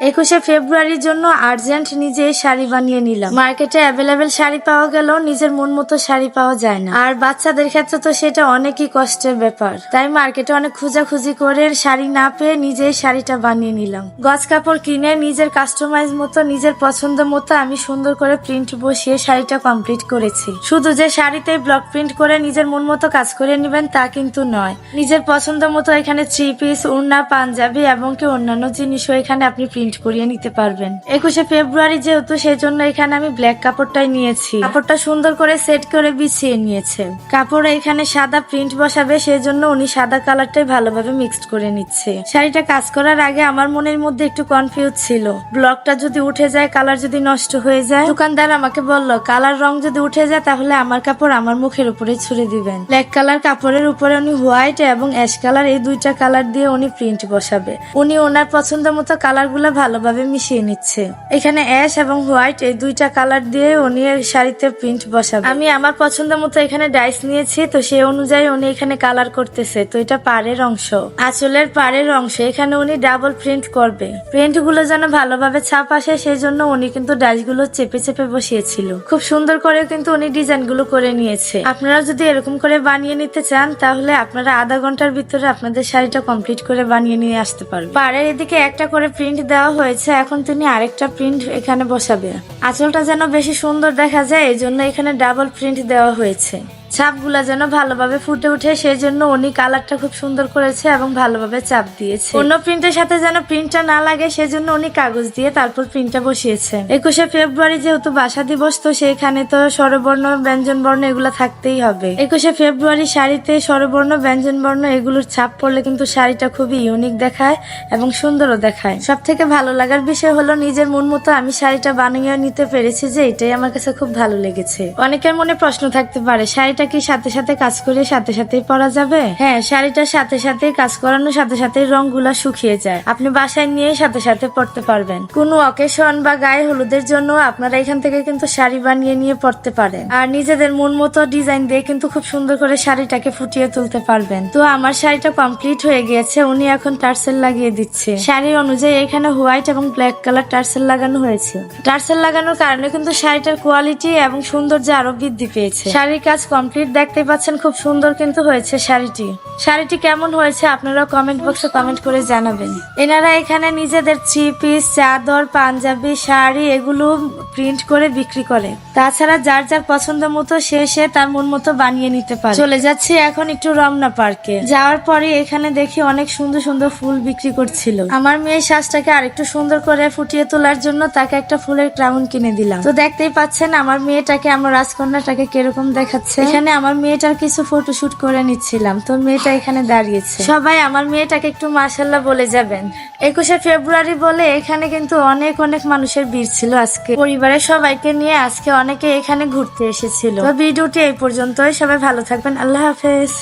একুশে ফেব্রুয়ারির জন্য আর্জেন্ট নিজে শাড়ি বানিয়ে নিলাম মার্কেটে অ্যাভেলেবেল শাড়ি পাওয়া গেলেও নিজের মন মতো শাড়ি পাওয়া যায় না। আর বাচ্চাদের ক্ষেত্রে তো সেটা অনেকই কষ্টের ব্যাপার। তাই মার্কেটে অনেক খোঁজাখুঁজি করে শাড়ি না পেয়ে নিজেই শাড়িটা বানিয়ে নিলাম। গজ কাপড় কিনে নিজের কাস্টমাইজ মতো, নিজের পছন্দ মতো আমি সুন্দর করে প্রিন্ট বসিয়ে শাড়িটা কমপ্লিট করেছি। শুধু যে শাড়িতে ব্লক প্রিন্ট করে নিজের মন মতো কাজ করে নেবেন তা কিন্তু নয়। নিজের পছন্দ মতো এখানে থ্রি পিস উড়না, পাঞ্জাবি এবং কি অন্যান্য জিনিসও এখানে আপনি প্রিন্ট করিয়ে নিতে পারবেন। একুশে ফেব্রুয়ারি যেহেতু সেই জন্য এখানে আমি ব্ল্যাক কাপড়টাই নিয়েছি। কাপড়টা সুন্দর করে সেট করে বিছিয়ে নিয়েছে। কাপড় এখানে সাদা প্রিন্ট বসাবে সেই জন্য উনি সাদা কালারটাই ভালোভাবে মিক্সড করে নিচ্ছে। শাড়িটা কাজ করার আগে আমার মনের মধ্যে একটু কনফিউজ ছিল। ব্লকটা যদি উঠে যায় কালার যদি নষ্ট হয়ে যায়, দোকানদার আমাকে বলল, কালার রং যদি উঠে যায়, তাহলে আমার কাপড় আমার মুখের উপরে ছুড়ে দিবেন। ব্ল্যাক কালার কাপড়ের উপরে উনি হোয়াইট এবং অ্যাশ কালার এই দুইটা কালার দিয়ে উনি প্রিন্ট বসাবে। উনি ওনার পছন্দ মতো কালারগুলো ভালোভাবে মিশিয়ে নিচ্ছে। এখানে অ্যাশ এবং হোয়াইট এই দুইটা কালার দিয়ে উনি শাড়িতে প্রিন্ট বসাবে। আমি আমার পছন্দ মতো এখানে ডাইস নিয়েছি, তো সেই অনুযায়ী উনি এখানে কালার করতেছে, তো এটা পাড়ের অংশ। আঁচলের পাড়ের অংশ, এখানে উনি ডাবল প্রিন্ট করবে। প্রিন্টগুলো যেন ভালোভাবে ছাপ আসে সেই জন্য উনি কিন্তু ডাইসগুলো চেপে চেপে বসিয়েছিল। খুব সুন্দর করে কিন্তু উনি ডিজাইনগুলো করে নিয়েছে। আপনারা যদি এরকম করে বানিয়ে নিতে চান, তাহলে আপনারা আধা ঘণ্টার ভিতরে আপনাদের শাড়িটা কমপ্লিট করে বানিয়ে নিয়ে আসতে পারবেন। পাড়ের এদিকে একটা করে প্রিন্ট দেওয়া হয়েছে, এখন তিনি আরেকটা প্রিন্ট এখানে বসাবে। আঁচলটা যেন বেশি সুন্দর দেখা যায় এই জন্য এখানে ডাবল প্রিন্ট দেওয়া হয়েছে। চাপগুলা যেন ভালোভাবে ফুটে উঠে সেই জন্য উনি কালারটা খুব সুন্দর করেছে এবং ভালোভাবে চাপ দিয়েছে। অন্য প্রিন্টের সাথে যেন প্রিন্টটা না লাগে, সেজন্য উনি কাগজ দিয়ে তারপর প্রিন্টটা বসিয়েছে একুশে ফেব্রুয়ারি যেহেতু ভাষা দিবস, তো সেইখানে তো স্বরবর্ণ ব্যঞ্জন বর্ণ এগুলো থাকতেই হবে। একুশে ফেব্রুয়ারি শাড়িতে স্বরবর্ণ ব্যঞ্জন বর্ণ এগুলোর ছাপ পড়লে কিন্তু শাড়িটা খুবই ইউনিক দেখায় এবং সুন্দরও দেখায়। সব থেকে ভালো লাগার বিষয় হলো, নিজের মন মতো আমি শাড়িটা বানিয়ে নিতে পেরেছি যে এটাই আমার কাছে খুব ভালো লেগেছে। অনেকের মনে প্রশ্ন থাকতে পারে, শাড়িটা কি সাথে সাথে কাজ করে সাথে সাথেই পরা যাবে? হ্যাঁ শাড়িটার সাথে সাথে কাজ করানোর সাথে সাথে রংগুলা শুকিয়ে যায়। আপনি বাসায় নিয়ে সাথে সাথে পরতে পারবেন। কোনো অকেশন বা গায়ে হলুদের জন্য আপনারা এখান থেকে কিন্তু শাড়ি বানিয়ে নিয়ে পরতে পারেন। আর নিজেদের মন মতো ডিজাইন দিয়ে কিন্তু খুব সুন্দর করে শাড়িটাকে ফুটিয়ে তুলতে পারবেন। তো আমার শাড়িটা কমপ্লিট হয়ে গিয়েছে, উনি এখন টার্সেল লাগিয়ে দিচ্ছে। শাড়ি অনুযায়ী এখানে হোয়াইট এবং ব্ল্যাক কালার টার্সেল লাগানো হয়েছে। টার্সেল লাগানোর কারণে কিন্তু শাড়িটার কোয়ালিটি এবং সৌন্দর্য আরও বৃদ্ধি পেয়েছে। শাড়ির কাজ কমপ্লিট দেখতে পাচ্ছেন, খুব সুন্দর কিন্তু হয়েছে শাড়িটি। শাড়িটি কেমন হয়েছে আপনারা কমেন্ট বক্সে কমেন্ট করে জানাবেন। এনারা এখানে নিজেদের থ্রি পিস চাদর, পাঞ্জাবি, শাড়ি এগুলো প্রিন্ট করে বিক্রি করে। তাছাড়া যার যার পছন্দ মতো সে সে তার মন মতো বানিয়ে নিতে পারে। চলে যাচ্ছি এখন একটু রমনা পার্কে যাওয়ার পরে এখানে দেখি অনেক সুন্দর সুন্দর ফুল বিক্রি করছিল। আমার মেয়ে শ্বাসটাকে আরেকটু সুন্দর করে ফুটিয়ে তোলার জন্য তাকে একটা ফুলের ক্রাউন কিনে দিলাম। তো দেখতেই পাচ্ছেন আমার মেয়েটাকে, আমার রাজকন্যাটাকে কীরকম দেখাচ্ছে। এখানে আমার মেয়েটার কিছু ফটোশুট করে নিচ্ছিলাম। তো মেয়েটা এখানে দাঁড়িয়েছে। সবাই আমার মেয়েটাকে একটু মার্শাল্লাহ বলে যাবেন। একুশে ফেব্রুয়ারি বলে এখানে কিন্তু অনেক অনেক মানুষের ভিড় ছিল আজকে। পরিবারের সবাইকে নিয়ে আজকে অনেকে এখানে ঘুরতে এসেছিল। তো ভিডিওটি এই পর্যন্তই। সবাই ভালো থাকবেন। আল্লাহ হাফেজ।